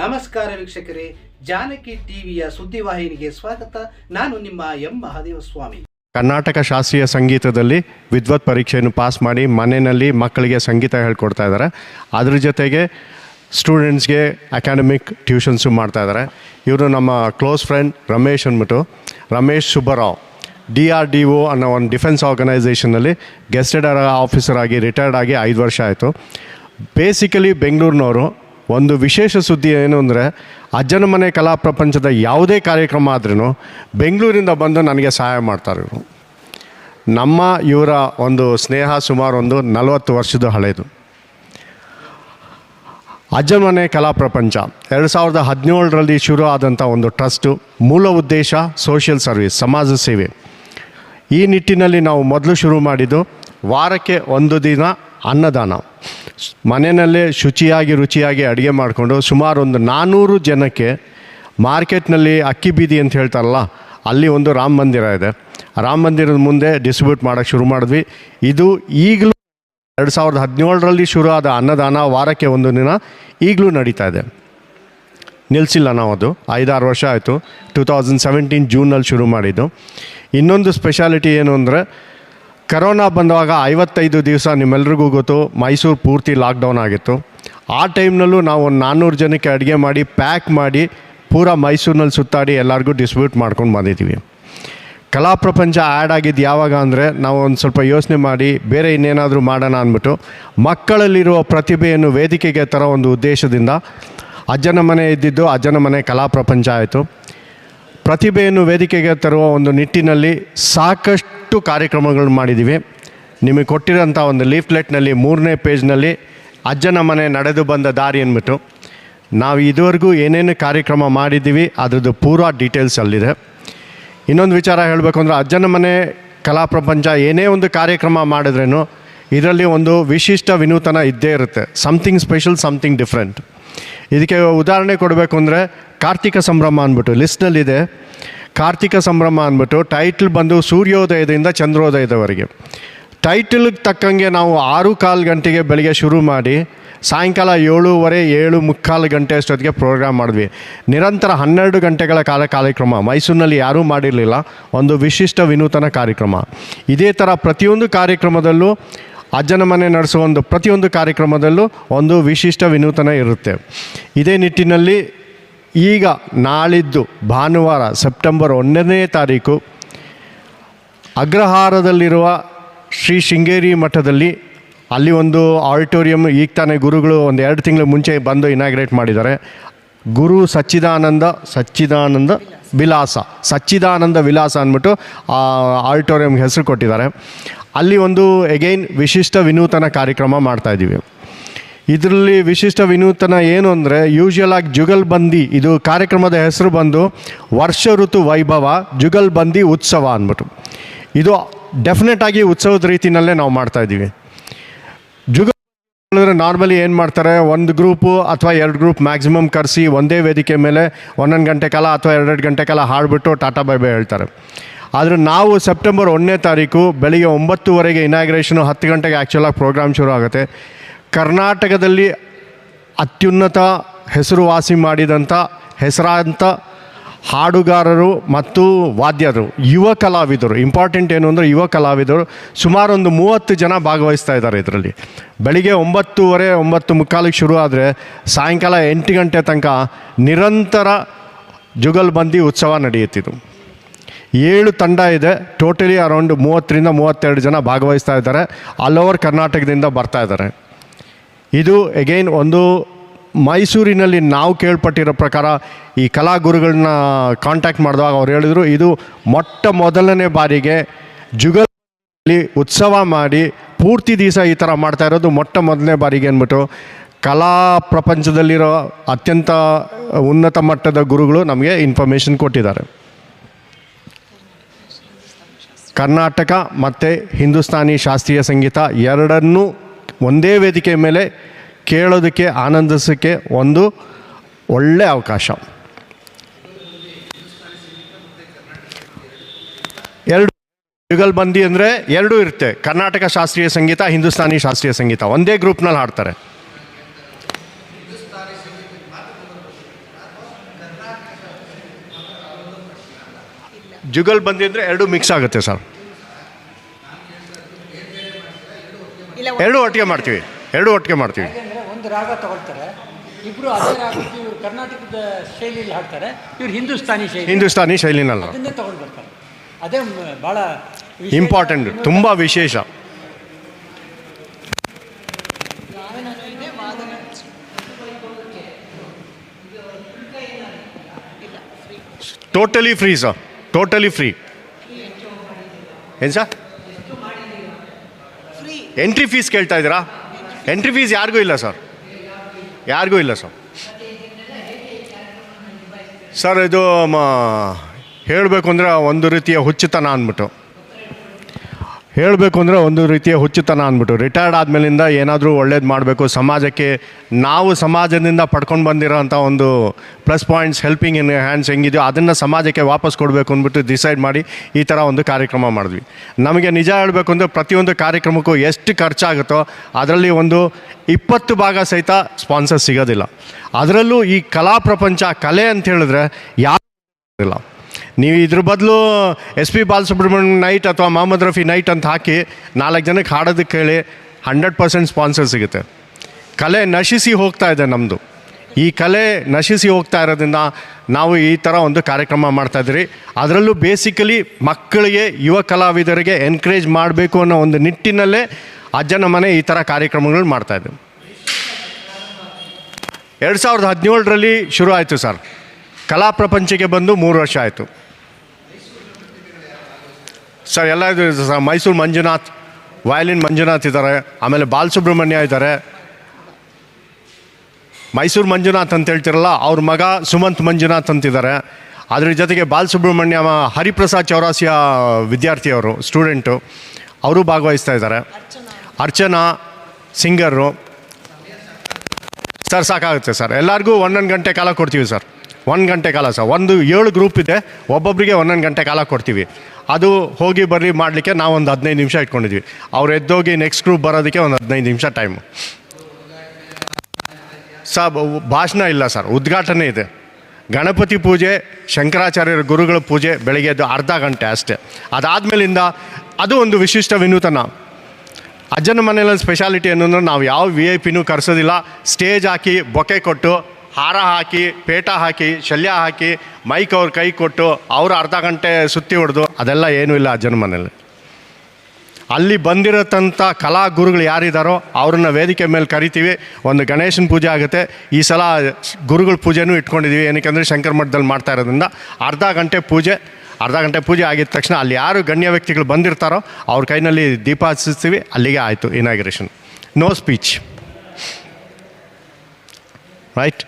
ನಮಸ್ಕಾರ ವೀಕ್ಷಕರೇ, ಜಾನಕಿ ಟಿವಿಯ ಸುದ್ದಿವಾಹಿನಿಗೆ ಸ್ವಾಗತ. ನಾನು ನಿಮ್ಮ ಎಂ. ಮಹಾದೇವ ಸ್ವಾಮಿ ಕರ್ನಾಟಕ ಶಾಸ್ತ್ರೀಯ ಸಂಗೀತದಲ್ಲಿ ವಿದ್ವತ್ ಪರೀಕ್ಷೆಯನ್ನು ಪಾಸ್ ಮಾಡಿ ಮನೆಯಲ್ಲಿ ಮಕ್ಕಳಿಗೆ ಸಂಗೀತ ಹೇಳ್ಕೊಡ್ತಾ ಇದ್ದಾರೆ. ಅದ್ರ ಜೊತೆಗೆ ಸ್ಟೂಡೆಂಟ್ಸ್ಗೆ ಅಕಾಡೆಮಿಕ್ ಟ್ಯೂಷನ್ಸು ಮಾಡ್ತಾ ಇದ್ದಾರೆ. ಇವರು ನಮ್ಮ ಕ್ಲೋಸ್ ಫ್ರೆಂಡ್ ರಮೇಶ್ ಅಂದ್ಬಿಟ್ಟು, Ramesh Subbarao, D R D O ಅನ್ನೋ ಒಂದು ಡಿಫೆನ್ಸ್ ಆರ್ಗನೈಸೇಷನಲ್ಲಿ ಗೆಸ್ಟೆಡ್ ಆಫೀಸರ್ ಆಗಿ ರಿಟೈರ್ಡ್ ಆಗಿ ಐದು ವರ್ಷ ಆಯಿತು. ಬೇಸಿಕಲಿ ಬೆಂಗಳೂರಿನವರು ಒಂದು ವಿಶೇಷ ಸುದ್ದಿ ಏನು ಅಂದರೆ, ಅಜ್ಜನ ಮನೆ ಕಲಾ ಪ್ರಪಂಚದ ಯಾವುದೇ ಕಾರ್ಯಕ್ರಮ ಆದ್ರೂ ಬೆಂಗಳೂರಿಂದ ಬಂದು ನನಗೆ ಸಹಾಯ ಮಾಡ್ತಾರೆ ನಮ್ಮ ಇವರ ಒಂದು ಸ್ನೇಹ ಸುಮಾರು ಒಂದು ನಲವತ್ತು ವರ್ಷದ ಹಳೆಯದು ಅಜ್ಜನ ಮನೆ ಕಲಾ ಪ್ರಪಂಚ ಎರಡು ಸಾವಿರದ ಹದಿನೇಳರಲ್ಲಿ ಶುರು ಆದಂಥ ಒಂದು ಟ್ರಸ್ಟು, ಮೂಲ ಉದ್ದೇಶ ಸೋಷಿಯಲ್ ಸರ್ವಿಸ್, ಸಮಾಜ ಸೇವೆ. ಈ ನಿಟ್ಟಿನಲ್ಲಿ ನಾವು ಮೊದಲು ಶುರು ಮಾಡಿದ್ದು ವಾರಕ್ಕೆ ಒಂದು ದಿನ ಅನ್ನದಾನ. ಮನೆಯಲ್ಲೇ ಶುಚಿಯಾಗಿ, ರುಚಿಯಾಗಿ ಅಡುಗೆ ಮಾಡಿಕೊಂಡು ಸುಮಾರು ಒಂದು ನಾನ್ನೂರು ಜನಕ್ಕೆ ಮಾರ್ಕೆಟ್ನಲ್ಲಿ ಅಕ್ಕಿ ಬೀದಿ ಅಂತ ಹೇಳ್ತಾರಲ್ಲ, ಅಲ್ಲಿ ಒಂದು ರಾಮ ಮಂದಿರ ಇದೆ. ರಾಮ ಮಂದಿರದ ಮುಂದೆ ಡಿಸ್ಟ್ರಿಬ್ಯೂಟ್ ಮಾಡೋಕ್ಕೆ ಶುರು ಮಾಡಿದ್ವಿ. ಇದು ಈಗಲೂ ಎರಡು ಸಾವಿರದ ಹದಿನೇಳರಲ್ಲಿ ಶುರು ಆದ ಅನ್ನದಾನ ವಾರಕ್ಕೆ ಒಂದು ದಿನ ಈಗಲೂ ನಡೀತಾ ಇದೆ. ನಿಲ್ಲಿಸಿಲ್ಲ ನಾವು ಅದು. ಐದಾರು ವರ್ಷ ಆಯಿತು. ಟೂ ತೌಸಂಡ್ ಸೆವೆಂಟೀನ್ ಜೂನಲ್ಲಿ ಶುರು ಮಾಡಿದ್ದು. ಇನ್ನೊಂದು ಸ್ಪೆಷಾಲಿಟಿ ಏನು ಅಂದರೆ ಕರೋನಾ ಬಂದಾಗ ಐವತ್ತೈದು ದಿವಸ ನಿಮ್ಮೆಲ್ರಿಗೂ ಗೊತ್ತು, ಮೈಸೂರು ಪೂರ್ತಿ ಲಾಕ್ಡೌನ್ ಆಗಿತ್ತು. ಆ ಟೈಮ್ನಲ್ಲೂ ನಾವು ಒಂದು ನಾನ್ನೂರು ಜನಕ್ಕೆ ಅಡುಗೆ ಮಾಡಿ ಪ್ಯಾಕ್ ಮಾಡಿ, ಪೂರ ಮೈಸೂರಿನಲ್ಲಿ ಸುತ್ತಾಡಿ ಎಲ್ಲರಿಗೂ ಡಿಸ್ಟ್ರಿಬ್ಯೂಟ್ ಮಾಡ್ಕೊಂಡು ಬಂದಿದ್ದೀವಿ ಕಲಾ ಪ್ರಪಂಚ ಆ್ಯಡ್ ಆಗಿದ್ದು ಯಾವಾಗ ಅಂದರೆ, ನಾವು ಒಂದು ಸ್ವಲ್ಪ ಯೋಚನೆ ಮಾಡಿ, ಬೇರೆ ಇನ್ನೇನಾದರೂ ಮಾಡೋಣ ಅಂದ್ಬಿಟ್ಟು, ಮಕ್ಕಳಲ್ಲಿರುವ ಪ್ರತಿಭೆಯನ್ನು ವೇದಿಕೆಗೆ ತರೋ ಒಂದು ಉದ್ದೇಶದಿಂದ ಅಜ್ಜನ ಮನೆ ಇದ್ದಿದ್ದು ಅಜ್ಜನ ಮನೆ ಕಲಾ ಪ್ರಪಂಚ ಆಯಿತು. ಪ್ರತಿಭೆಯನ್ನು ವೇದಿಕೆಗೆ ತರುವ ಒಂದು ನಿಟ್ಟಿನಲ್ಲಿ ಸಾಕಷ್ಟು ಕಾರ್ಯಕ್ರಮಗಳು ಮಾಡಿದ್ದೀವಿ. ನಿಮಗೆ ಕೊಟ್ಟಿರೋಂಥ ಒಂದು ಲೀಫ್ಲೆಟ್ನಲ್ಲಿ ಮೂರನೇ ಪೇಜ್ನಲ್ಲಿ ಅಜ್ಜನ ಮನೆ ನಡೆದು ಬಂದ ದಾರಿ ಅಂದ್ಬಿಟ್ಟು, ನಾವು ಇದುವರೆಗೂ ಏನೇನು ಕಾರ್ಯಕ್ರಮ ಮಾಡಿದ್ದೀವಿ, ಅದರದ್ದು ಪೂರಾ ಡೀಟೇಲ್ಸ್ ಅಲ್ಲಿದೆ. ಇನ್ನೊಂದು ವಿಚಾರ ಹೇಳಬೇಕು ಅಂದರೆ ಅಜ್ಜನ ಮನೆ ಕಲಾ ಪ್ರಪಂಚ ಏನೇ ಒಂದು ಕಾರ್ಯಕ್ರಮ ಮಾಡಿದ್ರೇನು, ಇದರಲ್ಲಿ ಒಂದು ವಿಶಿಷ್ಟ ವಿನೂತನ ಇದ್ದೇ ಇರುತ್ತೆ. ಸಮಥಿಂಗ್ ಸ್ಪೆಷಲ್ ಸಮಥಿಂಗ್ ಡಿಫ್ರೆಂಟ್ ಇದಕ್ಕೆ ಉದಾಹರಣೆ ಕೊಡಬೇಕು ಅಂದರೆ ಕಾರ್ತಿಕ ಸಂಭ್ರಮ ಅಂದ್ಬಿಟ್ಟು ಲಿಸ್ಟ್ನಲ್ಲಿದೆ ಕಾರ್ತಿಕ ಸಂಭ್ರಮ ಅಂದ್ಬಿಟ್ಟು ಟೈಟ್ಲ್ ಬಂದು ಸೂರ್ಯೋದಯದಿಂದ ಚಂದ್ರೋದಯದವರೆಗೆ. ಟೈಟಲ್ಗೆ ತಕ್ಕಂಗೆ ನಾವು ಆರು ಕಾಲು ಗಂಟೆಗೆ ಬೆಳಗ್ಗೆ ಶುರು ಮಾಡಿ ಸಾಯಂಕಾಲ ಏಳೂವರೆ ಏಳು ಮುಕ್ಕಾಲು ಗಂಟೆ ಅಷ್ಟೊತ್ತಿಗೆ ಪ್ರೋಗ್ರಾಮ್ ಮಾಡಿದ್ವಿ. ನಿರಂತರ ಹನ್ನೆರಡು ಗಂಟೆಗಳ ಕಾಲ ಕಾರ್ಯಕ್ರಮ. ಮೈಸೂರಿನಲ್ಲಿ ಯಾರೂ ಮಾಡಿರಲಿಲ್ಲ. ಒಂದು ವಿಶಿಷ್ಟ ವಿನೂತನ ಕಾರ್ಯಕ್ರಮ. ಇದೇ ಥರ ಪ್ರತಿಯೊಂದು ಕಾರ್ಯಕ್ರಮದಲ್ಲೂ ಅಜ್ಜನ ಮನೆ ನಡೆಸುವ ಒಂದು ಪ್ರತಿಯೊಂದು ಕಾರ್ಯಕ್ರಮದಲ್ಲೂ ಒಂದು ವಿಶಿಷ್ಟ ವಿನೂತನ ಇರುತ್ತೆ. ಇದೇ ನಿಟ್ಟಿನಲ್ಲಿ ಈಗ ನಾಳಿದ್ದು ಭಾನುವಾರ ಸೆಪ್ಟೆಂಬರ್ ಒಂದನೇ ತಾರೀಕು, ಅಗ್ರಹಾರದಲ್ಲಿರುವ ಶ್ರೀ ಶೃಂಗೇರಿ ಮಠದಲ್ಲಿ ಅಲ್ಲಿ ಒಂದು ಆಡಿಟೋರಿಯಂ, ಈಗ ತಾನೇ ಗುರುಗಳು ಒಂದು ಎರಡು ತಿಂಗಳು ಮುಂಚೆ ಬಂದು ಇನಾಗ್ರೇಟ್ ಮಾಡಿದ್ದಾರೆ. ಗುರು ಸಚ್ಚಿದಾನಂದ ಸಚ್ಚಿದಾನಂದ ವಿಲಾಸ ಸಚ್ಚಿದಾನಂದ ವಿಲಾಸ ಅಂದ್ಬಿಟ್ಟು ಆ ಆಡಿಟೋರಿಯಂಗೆ ಹೆಸರು ಕೊಟ್ಟಿದ್ದಾರೆ. ಅಲ್ಲಿ ಒಂದು ಎಗೈನ್ ವಿಶಿಷ್ಟ ವಿನೂತನ ಕಾರ್ಯಕ್ರಮ ಮಾಡ್ತಾಯಿದ್ದೀವಿ ಇದರಲ್ಲಿ ವಿಶಿಷ್ಟ ವಿನೂತನ ಏನು ಅಂದರೆ ಯೂಶುವಲ್ ಆಗಿ ಜುಗಲ್ಬಂದಿ ಇದು ಕಾರ್ಯಕ್ರಮದ ಹೆಸರು ಬಂದು ವರ್ಷ ಋತು ವೈಭವ ಜುಗಲ್ಬಂದಿ ಉತ್ಸವ ಅಂದ್ಬಿಟ್ಟು. ಇದು ಡೆಫಿನೆಟ್ ಆಗಿ ಉತ್ಸವದ ರೀತಿಯಲ್ಲೇ ನಾವು ಮಾಡ್ತಾ ಇದ್ದೀವಿ. ಜುಗಲ್ ಹೇಳಿದ್ರೆ ನಾರ್ಮಲಿ ಏನು ಮಾಡ್ತಾರೆ, ಒಂದು ಗ್ರೂಪು ಅಥವಾ ಎರಡು ಗ್ರೂಪ್ ಮ್ಯಾಕ್ಸಿಮಮ್ ಕರೆಸಿ ಒಂದೇ ವೇದಿಕೆ ಮೇಲೆ ಒಂದೊಂದು ಗಂಟೆ ಕಾಲ ಅಥವಾ ಎರಡೆರಡು ಗಂಟೆ ಕಾಲ ಹಾಡ್ಬಿಟ್ಟು ಟಾಟಾ ಬೈ ಬೈ ಹೇಳ್ತಾರೆ. ಆದರೆ ನಾವು ಸೆಪ್ಟೆಂಬರ್ ಒಂದನೇ ತಾರೀಕು ಬೆಳಿಗ್ಗೆ ಒಂಬತ್ತುವರೆಗೆ ಇನಾಗ್ರೇಷನು ಹತ್ತು ಗಂಟೆಗೆ ಆ್ಯಕ್ಚುಲಾಗಿ ಪ್ರೋಗ್ರಾಮ್ ಶುರು ಆಗುತ್ತೆ. ಕರ್ನಾಟಕದಲ್ಲಿ ಅತ್ಯುನ್ನತ ಹೆಸರುವಾಸಿ ಮಾಡಿದಂಥ ಹೆಸರಾಂತ ಹಾಡುಗಾರರು ಮತ್ತು ವಾದ್ಯರು, ಯುವ ಕಲಾವಿದರು ಇಂಪಾರ್ಟೆಂಟ್ ಏನು ಅಂದರೆ ಯುವ ಕಲಾವಿದರು ಸುಮಾರು ಒಂದು ಮೂವತ್ತು ಜನ ಭಾಗವಹಿಸ್ತಾ ಇದ್ದಾರೆ ಇದರಲ್ಲಿ. ಬೆಳಿಗ್ಗೆ ಒಂಬತ್ತುವರೆ, ಒಂಬತ್ತು ಮುಕ್ಕಾಲಿಗೆ ಶುರು ಆದರೆ ಸಾಯಂಕಾಲ ಎಂಟು ಗಂಟೆ ತನಕ ನಿರಂತರ ಜುಗಲ್ಬಂದಿ ಉತ್ಸವ ನಡೆಯುತ್ತಿದ್ದು. ಏಳು ತಂಡ ಇದೆ ಟೋಟಲಿ ಅರೌಂಡ್ ಮೂವತ್ತರಿಂದ ಮೂವತ್ತೆರಡು ಜನ ಭಾಗವಹಿಸ್ತಾ ಇದ್ದಾರೆ ಆಲ್ ಓವರ್ ಕರ್ನಾಟಕದಿಂದ ಬರ್ತಾ ಇದ್ದಾರೆ. ಇದು ಎಗೈನ್ ಒಂದು ಮೈಸೂರಿನಲ್ಲಿ ನಾವು ಕೇಳ್ಪಟ್ಟಿರೋ ಪ್ರಕಾರ ಈ ಕಲಾಗುರುಗಳನ್ನ ಕಾಂಟ್ಯಾಕ್ಟ್ ಮಾಡಿದಾಗ ಅವ್ರು ಹೇಳಿದರು, ಇದು ಮೊಟ್ಟ ಮೊದಲನೇ ಬಾರಿಗೆ ಜುಗಲ್ಲಿ ಉತ್ಸವ ಮಾಡಿ ಪೂರ್ತಿ ದಿವಸ ಈ ಥರ ಮಾಡ್ತಾ ಇರೋದು ಮೊಟ್ಟ ಮೊದಲನೇ ಬಾರಿಗೆ ಅಂದ್ಬಿಟ್ಟು ಕಲಾ ಪ್ರಪಂಚದಲ್ಲಿರೋ ಅತ್ಯಂತ ಉನ್ನತ ಮಟ್ಟದ ಗುರುಗಳು ನಮಗೆ ಇನ್ಫಾರ್ಮೇಷನ್ ಕೊಟ್ಟಿದ್ದಾರೆ. ಕರ್ನಾಟಕ ಮತ್ತು ಹಿಂದೂಸ್ತಾನಿ ಶಾಸ್ತ್ರೀಯ ಸಂಗೀತ ಎರಡನ್ನೂ ಒಂದೇ ವೇದಿಕೆ ಮೇಲೆ ಕೇಳೋದಕ್ಕೆ ಆನಂದಿಸೋಕ್ಕೆ ಒಂದು ಒಳ್ಳೆಯ ಅವಕಾಶ. ಎರಡು ಯುಗಲ್ ಬಂದಿ ಅಂದರೆ ಎರಡೂ ಇರುತ್ತೆ. ಕರ್ನಾಟಕ ಶಾಸ್ತ್ರೀಯ ಸಂಗೀತ, ಹಿಂದೂಸ್ತಾನಿ ಶಾಸ್ತ್ರೀಯ ಸಂಗೀತ. ಒಂದೇ ಗ್ರೂಪ್ನಲ್ಲಿ ಹಾಡ್ತಾರೆ. ಜುಗಲ್ ಬಂದಿ ಅಂದರೆ ಎರಡೂ ಮಿಕ್ಸ್ ಆಗುತ್ತೆ ಸರ್. ಎರಡು ಒಟ್ಟಿಗೆ ಮಾಡ್ತೀವಿ. ಎರಡು ಒಟ್ಟಿಗೆ ಮಾಡ್ತೀವಿ. ಒಂದು ರಾಗ ತಗೊಳ್ತಾರೆ. ಇಬ್ಬರು ಅದೇ ರಾಗಕ್ಕೆ ಇವ್ರು ಕರ್ನಾಟಕದ ಶೈಲಿಯಲ್ಲಿ ಹಾಡ್ತಾರೆ. ಇವ್ರು ಹಿಂದೂಸ್ತಾನಿ ಶೈಲಿ. ಹಿಂದೂಸ್ತಾನಿ ಶೈಲಿನಲ್ಲ. ಅದನ್ನೇ ತಗೊಂಡು ಬರ್ತಾರೆ. ಅದೇ ಭಾಳ. ಇಂಪಾರ್ಟೆಂಟ್ ತುಂಬ ವಿಶೇಷ. Totally free sir totally free ಏನು ಸರ್ ಎಂಟ್ರಿ ಫೀಸ್ ಕೇಳ್ತಾ ಇದ್ದೀರಾ? ಎಂಟ್ರಿ ಫೀಸ್ ಯಾರಿಗೂ ಇಲ್ಲ ಸರ್ ಯಾರಿಗೂ ಇಲ್ಲ ಸರ್ ಸರ್ ಇದು ಮ, ಹೇಳಬೇಕು ಅಂದರೆ ಒಂದು ರೀತಿಯ ಹುಚ್ಚುತನ ಅಂದ್ಬಿಟ್ಟು. ಹೇಳಬೇಕು ಅಂದರೆ ಒಂದು ರೀತಿಯ ಹುಚ್ಚುತನ ಅಂದ್ಬಿಟ್ಟು. ರಿಟೈರ್ಡ್ ಆದಮೇಲಿಂದ ಏನಾದರೂ ಒಳ್ಳೇದು ಮಾಡಬೇಕು. ಸಮಾಜಕ್ಕೆ ನಾವು ಸಮಾಜದಿಂದ ಪಡ್ಕೊಂಡು ಬಂದಿರೋ ಅಂಥ ಒಂದು plus points helping in hands ಹೆಂಗಿದೆಯೋ ಅದನ್ನು ಸಮಾಜಕ್ಕೆ ವಾಪಸ್ ಕೊಡಬೇಕು ಅಂದ್ಬಿಟ್ಟು ಡಿಸೈಡ್ ಮಾಡಿ ಈ ಥರ ಒಂದು ಕಾರ್ಯಕ್ರಮ ಮಾಡಿದ್ವಿ. ನಮಗೆ ನಿಜ ಹೇಳಬೇಕು ಅಂದರೆ ಪ್ರತಿಯೊಂದು ಕಾರ್ಯಕ್ರಮಕ್ಕೂ ಎಷ್ಟು ಖರ್ಚಾಗುತ್ತೋ ಅದರಲ್ಲಿ ಒಂದು ಇಪ್ಪತ್ತು ಭಾಗ ಸಹಿತ ಸ್ಪಾನ್ಸರ್ ಸಿಗೋದಿಲ್ಲ. ಅದರಲ್ಲೂ ಈ ಕಲಾ ಪ್ರಪಂಚ ಕಲೆ ಅಂತ ಹೇಳಿದ್ರೆ ಯಾವ ಇಲ್ಲ. ನೀವು ಇದ್ರ ಬದಲು ಎಸ್ ಪಿ ಬಾಲಸುಬ್ರಹ್ಮಣ್ಯ ನೈಟ್ ಅಥವಾ ಮೊಹಮ್ಮದ್ ರಫಿ ನೈಟ್ ಅಂತ ಹಾಕಿ ನಾಲ್ಕು ಜನಕ್ಕೆ ಹಾಡೋದಕ್ಕೆ ಹೇಳಿ ಹಂಡ್ರೆಡ್ ಪರ್ಸೆಂಟ್ ಸ್ಪಾನ್ಸರ್ ಸಿಗುತ್ತೆ. ಕಲೆ ನಶಿಸಿ ಹೋಗ್ತಾ ಇದೆ ನಮ್ಮದು ಈ ಕಲೆ ನಶಿಸಿ ಹೋಗ್ತಾ ಇರೋದ್ರಿಂದ ನಾವು ಈ ಥರ ಒಂದು ಕಾರ್ಯಕ್ರಮ ಮಾಡ್ತಾ ಇದ್ದೀರಿ. ಅದರಲ್ಲೂ ಬೇಸಿಕಲಿ ಮಕ್ಕಳಿಗೆ, ಯುವ ಕಲಾವಿದರಿಗೆ ಎನ್ಕರೇಜ್ ಮಾಡಬೇಕು ಅನ್ನೋ ಒಂದು ನಿಟ್ಟಿನಲ್ಲೇ ಅಜ್ಜನ ಮನೆ ಈ ಥರ ಕಾರ್ಯಕ್ರಮಗಳು ಮಾಡ್ತಾ ಇದ್ದೀವಿ ಎರಡು ಸಾವಿರದ ಹದಿನೇಳರಲ್ಲಿ ಶುರು ಆಯಿತು ಸರ್. ಕಲಾ ಪ್ರಪಂಚಕ್ಕೆ ಬಂದು ಮೂರು ವರ್ಷ ಆಯಿತು. ಸರ್ ಎಲ್ಲ ಇದು ಸರ್. ಮೈಸೂರು ಮಂಜುನಾಥ್, ವಯಲಿನ್ ಮಂಜುನಾಥ್ ಇದ್ದಾರೆ. ಆಮೇಲೆ ಬಾಲಸುಬ್ರಹ್ಮಣ್ಯ ಇದ್ದಾರೆ. ಮೈಸೂರು ಮಂಜುನಾಥ್ ಅಂತ ಹೇಳ್ತಿರಲ್ಲ, ಅವ್ರ ಮಗ ಸುಮಂತ್ ಮಂಜುನಾಥ್ ಅಂತಿದ್ದಾರೆ. ಅದ್ರ ಜೊತೆಗೆ ಬಾಲಸುಬ್ರಹ್ಮಣ್ಯ ಹರಿಪ್ರಸಾದ್ ಚೌರಾಸಿಯ ವಿದ್ಯಾರ್ಥಿಯವರು ಸ್ಟೂಡೆಂಟು, ಅವರು ಭಾಗವಹಿಸ್ತಾ ಇದ್ದಾರೆ. ಅರ್ಚನಾ ಸಿಂಗರು. ಸರ್, ಸಾಕಾಗುತ್ತೆ ಸರ್. ಎಲ್ಲರಿಗೂ ಒಂದೊಂದು ಗಂಟೆ ಕಾಲ ಕೊಡ್ತೀವಿ ಸರ್. ಒಂದು ಗಂಟೆ ಕಾಲ ಸರ್. ಒಂದು ಏಳು ಗ್ರೂಪ್ ಇದೆ. ಒಬ್ಬೊಬ್ಬರಿಗೆ ಒಂದೊಂದು ಗಂಟೆ ಕಾಲ ಕೊಡ್ತೀವಿ. ಅದು ಹೋಗಿ ಬರ್ರಿ ಮಾಡಲಿಕ್ಕೆ ನಾವು ಒಂದು ಹದಿನೈದು ನಿಮಿಷ ಇಟ್ಕೊಂಡಿದ್ವಿ. ಅವ್ರು ಎದ್ದೋಗಿ ನೆಕ್ಸ್ಟ್ ಗ್ರೂಪ್ ಬರೋದಕ್ಕೆ ಒಂದು ಹದಿನೈದು ನಿಮಿಷ ಟೈಮು ಸರ್ ಭಾಷಣ ಇಲ್ಲ ಸರ್. ಉದ್ಘಾಟನೆ ಇದೆ. ಗಣಪತಿ ಪೂಜೆ, ಶಂಕರಾಚಾರ್ಯರ ಗುರುಗಳ ಪೂಜೆ ಬೆಳಗ್ಗೆ ಎದ್ದು ಅರ್ಧ ಗಂಟೆ ಅಷ್ಟೇ. ಅದಾದಮೇಲಿಂದ ಅದು ಒಂದು ವಿಶಿಷ್ಟ ವಿನೂತನ. ಅಜ್ಜನ ಮನೆಯಲ್ಲಿ ಸ್ಪೆಷಾಲಿಟಿ ಏನಂದ್ರೆ ನಾವು ಯಾವ ವಿ ಐ ಪಿನೂ ಕರೆಸೋದಿಲ್ಲ. ಸ್ಟೇಜ್ ಹಾಕಿ ಬೊಕೆ ಕೊಟ್ಟು ಹಾರ ಹಾಕಿ, ಪೇಟ ಹಾಕಿ, ಶಲ್ಯ ಹಾಕಿ, ಮೈಕ್ ಅವ್ರ ಕೈ ಕೊಟ್ಟು ಅವರು ಅರ್ಧ ಗಂಟೆ ಸುತ್ತಿ ಹೊಡೆದು, ಅದೆಲ್ಲ ಏನೂ ಇಲ್ಲ ಆ ಮನೇಲಿ ಅಲ್ಲಿ ಬಂದಿರತಂಥ ಕಲಾ ಗುರುಗಳು ಯಾರಿದ್ದಾರೋ ಅವ್ರನ್ನ ವೇದಿಕೆ ಮೇಲೆ ಕರಿತೀವಿ, ಒಂದು ಗಣೇಶನ ಪೂಜೆ ಆಗುತ್ತೆ. ಈ ಸಲ ಗುರುಗಳ ಪೂಜೆನೂ ಇಟ್ಕೊಂಡಿದ್ದೀವಿ ಏನಕ್ಕೆ ಅಂದರೆ ಶಂಕರ ಮಠದಲ್ಲಿ ಮಾಡ್ತಾ ಇರೋದ್ರಿಂದ. ಅರ್ಧ ಗಂಟೆ ಪೂಜೆ, ಅರ್ಧ ಗಂಟೆ ಪೂಜೆ ಆಗಿದ ತಕ್ಷಣ ಅಲ್ಲಿ ಯಾರು ಗಣ್ಯ ವ್ಯಕ್ತಿಗಳು ಬಂದಿರ್ತಾರೋ ಅವ್ರ ಕೈನಲ್ಲಿ ದೀಪ ಹಚ್ಚಿಸ್ತೀವಿ, ಅಲ್ಲಿಗೆ ಆಯಿತು ಇನಾಗ್ರೇಷನ್ ನೋ ಸ್ಪೀಚ್ ರೈಟ್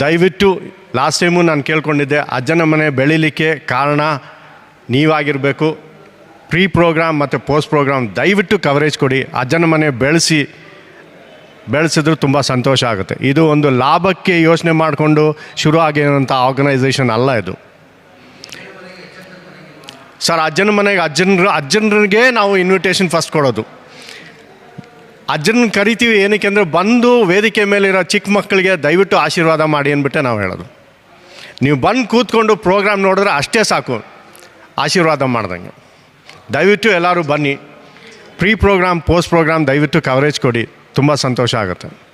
ದಯವಿಟ್ಟು ಲಾಸ್ಟ್ ಟೈಮು ನಾನು ಕೇಳ್ಕೊಂಡಿದ್ದೆ, ಅಜ್ಜನ ಮನೆ ಬೆಳೀಲಿಕ್ಕೆ ಕಾರಣ ನೀವಾಗಿರಬೇಕು. ಪ್ರೀ ಪ್ರೋಗ್ರಾಮ್ ಮತ್ತು ಪೋಸ್ಟ್ ಪ್ರೋಗ್ರಾಮ್ ದಯವಿಟ್ಟು ಕವರೇಜ್ ಕೊಡಿ. ಅಜ್ಜನ ಮನೆ ಬೆಳೆಸಿ, ಬೆಳೆಸಿದ್ರು ತುಂಬ ಸಂತೋಷ ಆಗುತ್ತೆ. ಇದು ಒಂದು ಲಾಭಕ್ಕೆ ಯೋಚನೆ ಮಾಡಿಕೊಂಡು ಶುರು ಆಗಿರೋಂಥ ಆರ್ಗನೈಸೇಷನ್ ಅಲ್ಲ ಇದು. ಸರ್ ಅಜ್ಜನ ಮನೆಗೆ ಅಜ್ಜನರು, ಅಜ್ಜನರಿಗೆ ನಾವು ಇನ್ವಿಟೇಷನ್ ಫಸ್ಟ್ ಕೊಡೋದು. ಅಜ್ಜನ ಕರಿತೀವಿ ಏನಕ್ಕೆ ಅಂದರೆ ಬಂದು ವೇದಿಕೆ ಮೇಲಿರೋ ಚಿಕ್ಕ ಮಕ್ಕಳಿಗೆ ದಯವಿಟ್ಟು ಆಶೀರ್ವಾದ ಮಾಡಿ ಅಂದ್ಬಿಟ್ಟೆ ನಾವು ಹೇಳೋದು. ನೀವು ಬಂದು ಕೂತ್ಕೊಂಡು ಪ್ರೋಗ್ರಾಮ್ ನೋಡಿದ್ರೆ ಅಷ್ಟೇ ಸಾಕು. ಆಶೀರ್ವಾದ ಮಾಡ್ದಂಗೆ. ದಯವಿಟ್ಟು ಎಲ್ಲರೂ ಬನ್ನಿ. ಪ್ರೀ ಪ್ರೋಗ್ರಾಮ್ ಪೋಸ್ಟ್ ಪ್ರೋಗ್ರಾಮ್ ದಯವಿಟ್ಟು ಕವರೇಜ್ ಕೊಡಿ. ತುಂಬ ಸಂತೋಷ ಆಗುತ್ತೆ.